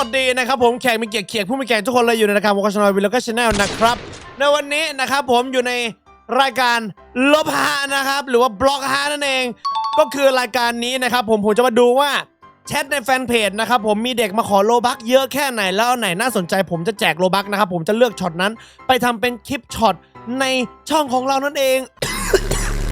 วัสดีนะครับผมแขกมีเกียรติเขียกผู้มีแขกทุกคนเลยอยู่ในรายการวอลชนอยวิลแล้วก็ชาแนลนะครับ ในวันนี้นะครับผมอยู่ในรายการลบฮานะครับ หรือว่าบล็อกฮานั่นเอง ก็คือรายการนี้นะครับผมผมจะมาดูว่าแชทในแฟนเพจนะครับผมมีเด็กมาขอโลบักเยอะแค่ไหนแล้วไหนน่าสนใจ ผมจะแจกโลบักนะครับผมจะเลือกช็อตนั้น ไปทำเป็นคลิปช็อตในช่องของเรานั่นเอง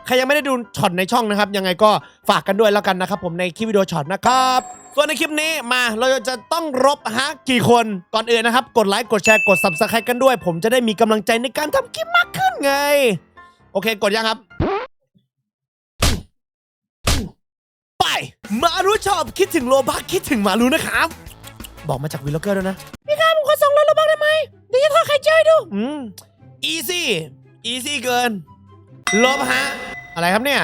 ใครยังไม่ได้ดูช็อตในช่องนะครับ ยังไงก็ฝากกันด้วยแล้วกันนะครับผมในคลิปวิดีโอช็อตนะครับ ส่วนในคลิปนี้มาเราจะต้องรบฮะกี่คนก่อนอื่นนะครับ กดไลค์กดแชร์กด subscribe กันด้วย ผมจะได้มีกำลังใจในการทำคลิปมากขึ้นไง โอเคกดยังครับไปมารู้ชอบคิดถึงโลบักคิดถึงมารู้นะครับ บอกมาจากวีล็อกเกอร์ด้วยนะ พี่ครับผมขอส่งโลบักได้ไหมเดี๋ยวจะทอดไข่เจียวให้ดูอืมอีซี่อีซี่เกิน ลบฮะ อะไรครับเนี่ย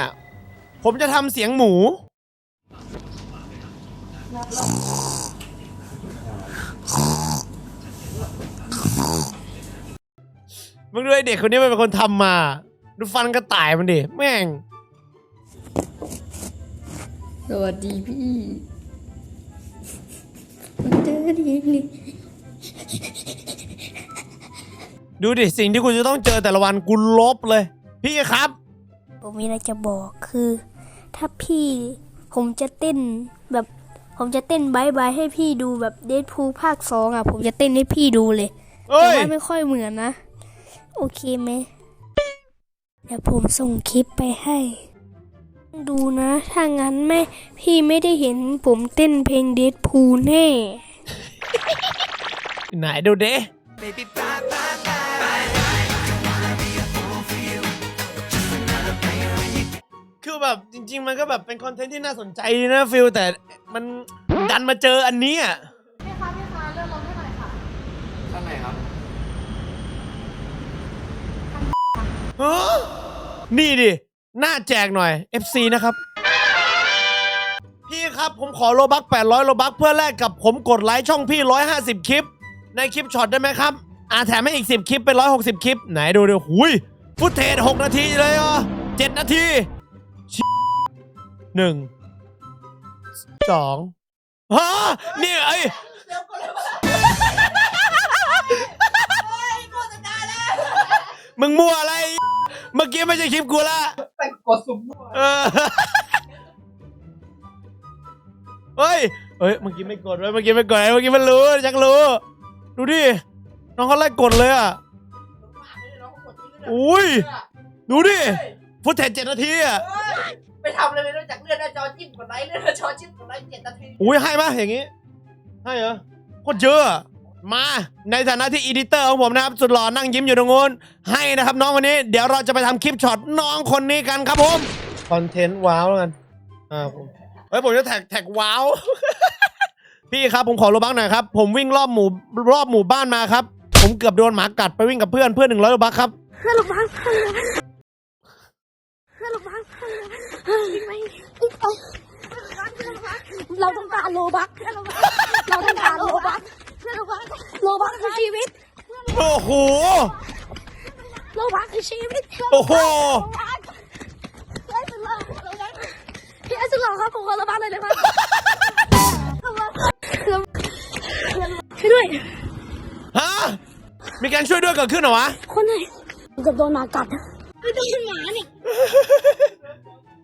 ผมจะทำเสียงหมู มึงดูไอเด็กคนนี้มันเป็นคนทำมา ดูฟันกระต่ายมันดิ แม่ง สวัสดีพี่มาเจอดีนี่ดูดิ สิ่งที่คุณจะต้องเจอแต่ละวันกูลบเลย พี่ครับ ผมมีอะไรจะบอกคือ ถ้าพี่ผมจะเต้นแบบ ผมจะเต้นบายบายให้พี่ดูแบบเดดพูภาคสองอะ ผมจะเต้นให้พี่ดูเลยเอ้แต่ยว่าไม่ค่อยเหมือนนะ โอเคไหมเดี๋ยวผมส่งคลิปไปให้ ดูนะ ถ้างั้นไม่พี่ไม่ได้เห็นผมเต้นเพลงเดดพูแน่ ไหนดูเด้ คือแบบจริง ๆ มันก็แบบเป็นคอนเทนต์ที่น่าสนใจดีนะฟิลแต่มันดันมาเจออันนี้อะพี่คะพี่คะเลื่อนรถให้หน่อยค่ะข้างไหนครับฮะนี่ดิหน้าแจกหน่อย FC นะครับ พี่ครับผมขอโลบัก800โลบักเพื่อแลกกับผมกดไลค์ช่องพี่ 150 คลิป ในคลิปช็อตได้ไหมครับ อ่าแถมให้อีก 10 คลิปเป็น 160 คลิป ไหนดูดูหุยฟุตเทจ6นาทีเลยเหรอ7นาทีชิ หนึ่งสองฮะนี่ไอ้ยมึงมั่วอะไร เมื่อกี้ไม่ใช่คลิปกูละไปกดสุ่มมั่วเออเฮ้ยเฮ้ยเมื่อกี้ไม่กดเว้ยเมื่อกี้ไม่กดเมื่อกี้มันรู้จักรู้ ดูดิน้องเขาไล่กดเลยอะ อุ้ย ดูดิฟุตเทจเจ็ดนาทีอะ ไปทำอะไรไม่รู้จักเลื่อนหน้าจอจิ้มกดไลค์เลื่อนหน้าจอจิ้มกดไลค์เจ็ดนาทีอุ้ยให้ปะอย่างงี้ ให้เหรอโคตรเยอะอะมา ในฐานะที่อีดิเตอร์ของผมนะครับ สุดหล่อนั่งยิ้มอยู่ตรงนู้นให้นะครับน้องวันนี้ เดี๋ยวเราจะไปทำคลิปช็อตน้องคนนี้กันครับผมคอนเทนต์ว้าวแล้วกันอ่าผมเฮ้ยผมจะแท็กแท็กว้าว พี่ครับผมขอโลบักหน่อยครับ ผมวิ่งรอบหมู่รอบหมู่บ้านมาครับ ผมเกือบโดนหมากัดไปวิ่งกับเพื่อนเพื่อนหนึ่งร้อยโลบักครับ เพื่อนระวังเพื่อนระวังเพื่อนระวังเพื่อนระวังเฮ้ยไม่เราต้องการโลบักเราต้องการโลบักโลบักคือชีวิต โอ้โห โลบักคือชีวิต โอ้โหพี่ไอ้สุดหล่อครับผมขอโลบักเลยนะครับช่วยด้วย ฮะ มีการช่วยด้วยเกิดขึ้นเหรอวะ คนไหนเกับโดนหมากัด ไม่ต้องเป็นหมาเนี่ย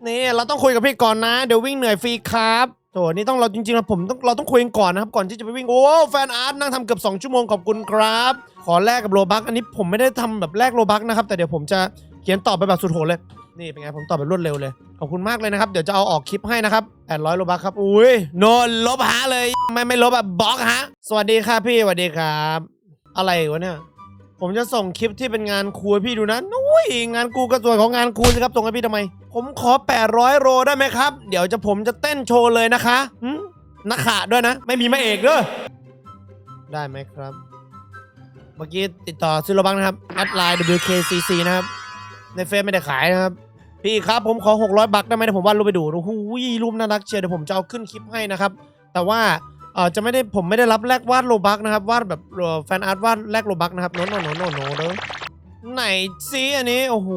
นี่เราต้องคุยกับพี่ก่อนนะ เดี๋ยววิ่งเหนื่อยฟรีครับโถนี่ต้องเราจริงๆเราผมต้องเราต้องคุยกันก่อนนะครับก่อนที่จะไปวิ่งโอ้แฟนอาร์ตนั่งทำเกือบ2ชั่วโมงขอบคุณครับ ขอแลกกับโลบักอันนี้ผมไม่ได้ทำแบบแลกโลบักนะครับ แต่เดี๋ยวผมจะเขียนตอบไปแบบสุดโหดเลย นี่เป็นไงผมตอบแบบรวดเร็วเลยขอบคุณมากเลยนะครับเดี๋ยวจะเอาออกคลิปให้นะครับ800โลบักครับอุ้ยโนลบหาเลย ไม่ไม่ลบแบบบล็อกฮะสวัสดีครับพี่สวัสดีครับ อะไรวะเนี่ย ผมจะส่งคลิปที่เป็นงานครูให้พี่ดูนะนุ้ยงานกูก็ส่วนของงานครูสิครับส่งให้พี่ทำไม ผมขอ 800 โรได้ไหมครับ เดี๋ยวจะผมจะเต้นโชว์เลยนะคะหึนักขาด้วยนะ ไม่มีแม่เอกเด้อได้ไหมครับ เมื่อกี้ติดต่อซื้อโลบังนะครับแอดไลน์ WKCC นะครับ ในเฟซไม่ได้ขายนะครับ พี่ครับผมขอ 600 บักได้ไหมเดี๋ยวผมวาดรูปไปดูโอ้โหรูปน่ารักเชียวเดี๋ยวผมจะเอาขึ้นคลิปให้นะครับ แต่ว่า เออจะไม่ได้ผมไม่ได้รับแลกวาดโลบักนะครับวาดแบบแฟนอาร์ตวาดแลกโลบักนะครับโนโนโนโนโนเด้อไหนซีอันนี้โอ้โห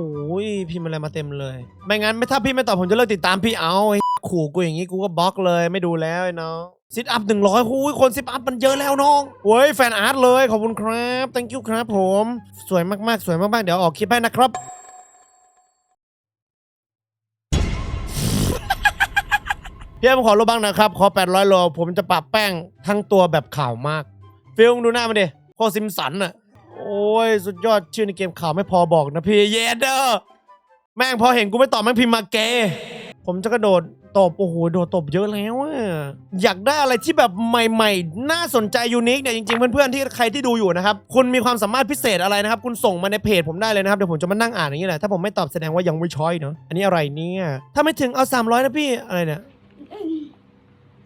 พิมพ์อะไรมาเต็มเลย ไม่งั้นไม่ถ้าพี่ไม่ตอบผมจะเลิกติดตามพี่เอาไอ้ขู่กูอย่างงี้กูก็บล็อกเลยไม่ดูแล้วไอ้น้องซิทอัพหนึ่งร้อยหูยคนซิทอัพมันเยอะแล้วน้องเว้ยแฟนอาร์ตเลยขอบคุณครับ thank you ครับผม สวยมากๆ สวยมากๆ เดี๋ยวออกคลิปให้นะครับ พี่ผมขอรบ้างนะครับ ขอ 800 โล ผมจะปรับแป้งทั้งตัวแบบข่าวมาก ฟิลมึงดูหน้ามันดิโคซิมสันอะโอ้ย สุดยอดชื่อในเกมข่าวไม่พอบอกนะพี่เยเดอร์แม่งพอเห็นกูไม่ตอบแม่งพิมพ์มาเกผมจะกระโดดตบ โอ้โห โดดตบเยอะแล้วอะอยากได้อะไรที่แบบใหม่ ๆ น่าสนใจยูนิคเนี่ยจริงๆ เพื่อนๆที่ใครที่ดูอยู่นะครับ คุณมีความสามารถพิเศษอะไรนะครับ คุณส่งมาในเพจผมได้เลยนะครับ เดี๋ยวผมจะมานั่งอ่านอย่างนี้แหละถ้าผมไม่ตอบแสดงว่ายังไม่ช้อยเนาะอันนี้อะไรเนี่ยถ้าไม่ถึงเอา 300 นะพี่อะไรเนี่ย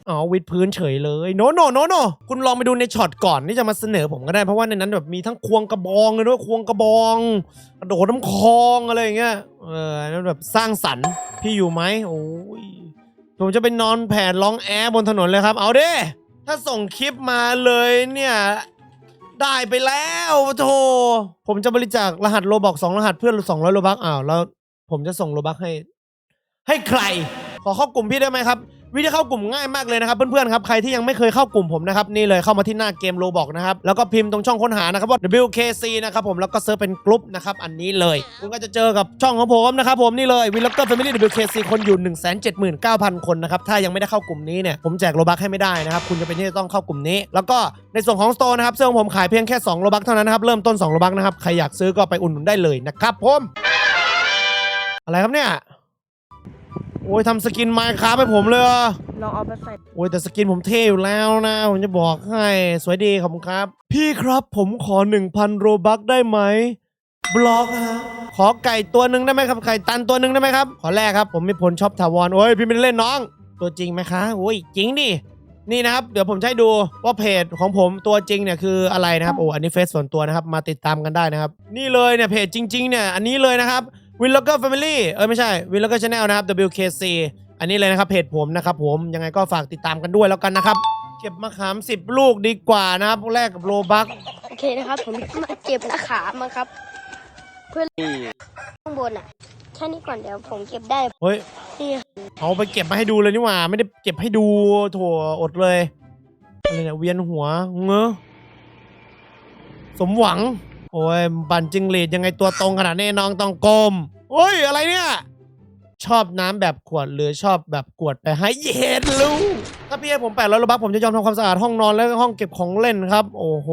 อ๋อวิดพื้นเฉยเลยโนโนโนโนคุณลองไปดูในช็อตก่อนที่จะมาเสนอผมก็ได้เพราะว่าในนั้นแบบมีทั้งควงกระบองเลยด้วยควงกระบองกระโดดน้ำคลองอะไรอย่างเงี้ยเออนั่นแบบสร้างสรรค์พี่อยู่ไหมโอ้ยผมจะไปนอนแผ่นร้องแอร์บนถนนเลยครับ เอาเดิถ้าส่งคลิปมาเลยเนี่ยได้ไปแล้วโธ่ผมจะบริจาครหัสโลบอกสองรหัสเพื่อนสองร้อยโลบักอ้าวแล้ว ผมจะส่งโลบักให้ ให้ใคร ขอเข้ากลุ่มพี่ได้ไหมครับ วิธีเข้ากลุ่มง่ายมากเลยนะครับเพื่อนๆครับใครที่ยังไม่เคยเข้ากลุ่มผมนะครับนี่เลยเข้ามาที่หน้าเกมโลบอกนะครับแล้วก็พิมพ์ตรงช่องค้นหานะครับว่า WKC นะครับผมแล้วก็เซิร์ชเป็นกลุ่มนะครับอันนี้เลยคุณก็จะเจอกับช่องของผมนะครับผมนี่เลยวิลล็อกเกอร์แฟมิลี่ WKC คนอยู่ 179,000 คนนะครับถ้ายังไม่ได้เข้ากลุ่มนี้เนี่ยผมแจกโลบักให้ไม่ได้นะครับคุณจะเป็นที่จะต้องเข้ากลุ่มนี้ แล้วก็ในส่วนของสโตร์นะครับเสื้อของผมขายเพียงแค่2โลบักเท่านั้นนะครับเริ่มต้น2โลบักนะครับใครอยากซื้อก็ไปอุ่นหนุนได้เลยนะครับผมอะไรครับเนี่ย โอ้ยทำสกินไมค์ครับให้ผมเลยเหรอลองเอาไปใส่โอ้ยแต่สกินผมเท่อยู่แล้วนะ ผมจะบอกให้สวยดีขอบคุณครับ พี่ครับผมขอ 1,000 โรบัคได้ไหมบล็อกฮะขอไก่ตัวหนึ่งได้ไหมครับไก่ตันตัวหนึ่งได้ไหมครับขอแรกครับผมมีผลช็อปถาวรโอ้ยพี่ไม่ได้เล่นน้อง ตัวจริงไหมคะโอ้ยจริงดินี่นะครับ เดี๋ยวผมจะให้ดูว่าเพจของผมตัวจริงเนี่ยคืออะไรนะครับโอ้อันนี้เฟซส่วนตัวนะครับมาติดตามกันได้นะครับ นี่เลยเนี่ยเพจจริง ๆ เนี่ยอันนี้เลยนะครับ วินล็อกเกอร์แฟมิลี่เออไม่ใช่วินล็อกเกอร์ชาแนลนะครับ WKC อันนี้เลยนะครับเพจผมนะครับผมยังไงก็ฝากติดตามกันด้วยแล้วกันนะครับ เก็บมะขาม 10 ลูกดีกว่านะครับแลกกับโลบักโอเคนะครับ ผมมาเก็บมะขามมาครับ เพื่อนข้างบนอะแค่นี้ก่อนเดี๋ยวผมเก็บได้เฮ้ยนี่เอาไปเก็บมาให้ดูเลยนี่หว่า ไม่ได้เก็บให้ดูโถอดเลยอะไรเนี่ยเวียนหัวเงอสมหวัง โอ้ยบันจิงหรีดยังไงตัวตรงขนาดนี้น้องต้องก้มโอ้ยอะไรเนี่ย ชอบน้ำแบบขวดหรือชอบแบบกวดไปให้เย็นลูกถ้าพี่ให้ผมแปดร้อยลบักผมจะยอมทำความสะอาดห้องนอนและห้องเก็บของเล่นครับ โอ้โห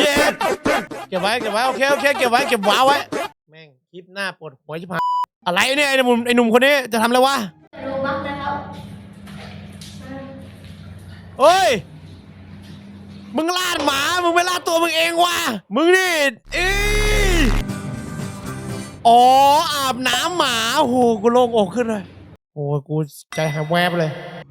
เย็นเก็บไว้เก็บไว้โอเคโอเคเก็บไว้เก็บว้าไว้ แม่งคลิปหน้าปวดหัวชิบหายอะไรเนี่ยไอ้หนุ่มไอ้หนุ่มคนนี้จะทำอะไรวะ เฮ้ย มึงลาดหมา มึงไม่ลาดตัวมึงเองวะมึงนี่อีอ๋อ อาบน้ำหมาโอ้โหกูโล่งอกขึ้นเลย โอ้กูใจหายแวบเลย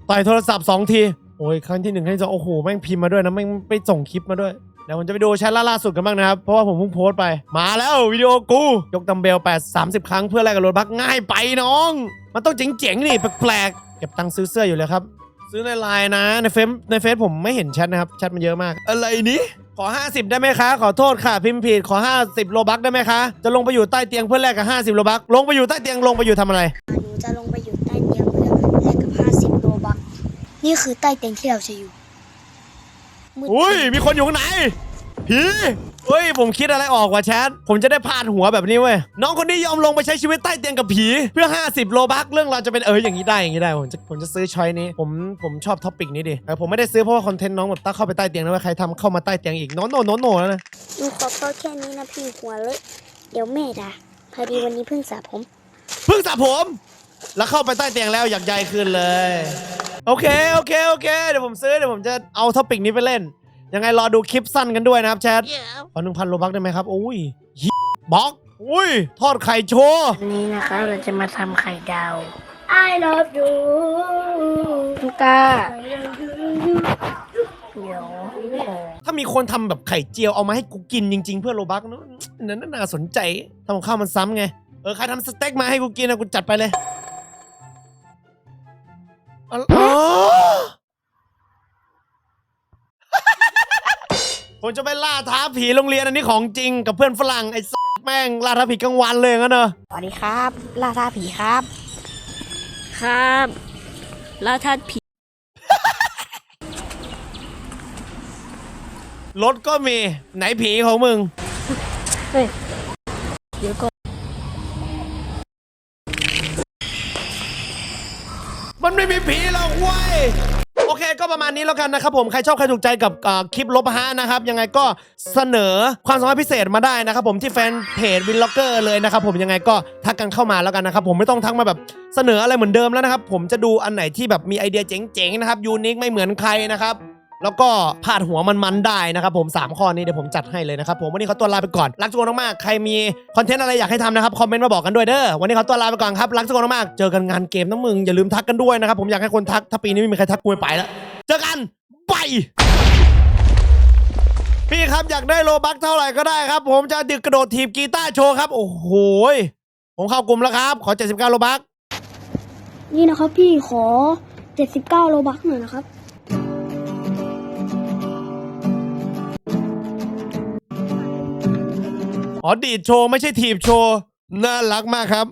ต่อยโทรศัพท์สองที โอ้ย ครั้งที่หนึ่งครั้งที่สองโอ้โห แม่งพิมพ์มาด้วยนะ แม่งไปส่งคลิปมาด้วย ดี๋ยวผมจะไปดูแชทล่าสุดกันบ้างนะครับ เพราะว่าผมเพิ่งโพสต์ไป มาแล้ววิดีโอกู ยกดัมเบล8 30 ครั้งเพื่อแลกกับรถบักง่ายไปน้อง มันต้องเจ๋งๆนี่แปลกๆเก็บตังค์ซื้อเสื้ออยู่เลยครับ ซื้อในไลน์นะในเฟซในเฟซผมไม่เห็นแชทนะครับแชทมันเยอะมาก อะไรนี้ขอ 50 ได้ไหมคะ ขอโทษค่ะ พิมพ์ผิดขอ 50 โลบักได้ไหมคะ จะลงไปอยู่ใต้เตียงเพื่อแลกกับ 50 โลบักลงไปอยู่ใต้เตียงลงไปอยู่ทำอะไร หนูจะลงไปอยู่ใต้เตียงเพื่อแลกกับ 50 โลบัก นี่คือใต้เตียงที่เราจะอยู่ อุ้ยมีคนอยู่ข้างไหนผีเฮ้ยผมคิดอะไรออกว่ะแชท ผมจะได้พาดหัวแบบนี้เว้ย น้องคนนี้ยอมลงไปใช้ชีวิตใต้เตียงกับผี เพื่อ 50 โลบักเรื่องเราวจะเป็นเอออย่างนี้ได้อย่างนี้ได้ผมจะผมจะซื้อช้อยนี้ ผมผมชอบท็อปิกนี้ดิแต่ผมไม่ได้ซื้อเพราะว่าคอนเทนต์น้องแบบตั้งเข้าไปใต้เตียงนะว่าใครทำเข้ามาใต้เตียงอีกโนโนโนโนแล้วนะหนูขอโทษแค่นี้นะพี่หัวเลยเดี๋ยวแม่ด่าพอดีวันนี้เพิ่งสระผม เพิ่งสระผม แล้วเข้าไปใต้เตียงแล้วอยากใยคืนเลย โอเคโอเคโอเคเดี๋ยวผมซื้อเดี๋ยวผมจะเอาท็อปิกนี้ไปเล่น ยังไงรอดูคลิปสั้นกันด้วยนะครับแชทขอหนึ่งพันโลบักได้ไหมครับอุ้ยฮิบล็อกอุ้ยทอดไข่โชว์วันนี้นะคะเราจะมาทำไข่ดาว I love you ลูกตาเดี๋ยวขอถ้ามีคนทำแบบไข่เจียวเอามาให้กูกินจริง ๆ เพื่อโลบักนั้นนั้นน่าสนใจทำกับข้าวมันซ้ำไงเออใครทำสเต็กมาให้กูกินนะกูจัดไปเลยอ๋ออ๋อ ผมจะไปล่าท้าผีโรงเรียนอันนี้ของจริงกับเพื่อนฝรั่งไอ้สัสแม่งล่าท้าผีกลางวันเลยงั้นเนอะสวัสดีครับล่าท้าผีครับ ครับแล้วถ้าผีรถก็มีไหนผีของมึงเดี๋ยวก็มัน ไม่มีผีหรอกเว้ยโอเคก็ประมาณนี้แล้วกันนะครับผมใครชอบใครถูกใจกับคลิปลบฮะนะครับยังไงก็เสนอความสามารถพิเศษมาได้นะครับผมที่แฟนเพจวินล็อกเกอร์เลยนะครับผมยังไงก็ทักกันเข้ามาแล้วกันนะครับผมไม่ต้องทักมาแบบเสนออะไรเหมือนเดิมแล้วนะครับผมจะดูอันไหนที่แบบมีไอเดียเจ๋งๆนะครับยูนิคไม่เหมือนใครนะครับ แล้วก็พาดหัวมันๆได้นะครับผม 3 ข้อนี้เดี๋ยวผมจัดให้เลยนะครับผมวันนี้เขาตัวลาไปก่อน รักทุกคนมากๆใครมีคอนเทนต์อะไรอยากให้ทำนะครับคอมเมนต์มาบอกกันด้วยเด้อวันนี้เขาตัวลาไปก่อนครับรักทุกคนมากๆเจอกันงานเกมนะมึงอย่าลืมทักกันด้วยนะครับผมอยากให้คนทักถ้าปีนี้ไม่มีใครทักกูไม่ไปแล้วเจอกันไปพี่ครับอยากได้โลบักเท่าไหร่ก็ได้ครับ ผมจะดึกกระโดดทีบกีตาร์โชว์ครับโอ้โหผมเข้ากลุ่มแล้วครับ ขอ 79 โลบักนี่นะครับพี่ขอ 79 โลบักหน่อยนะครับ อ๋อดีดโชว์ไม่ใช่ถีบโชว์ น่ารักมากครับ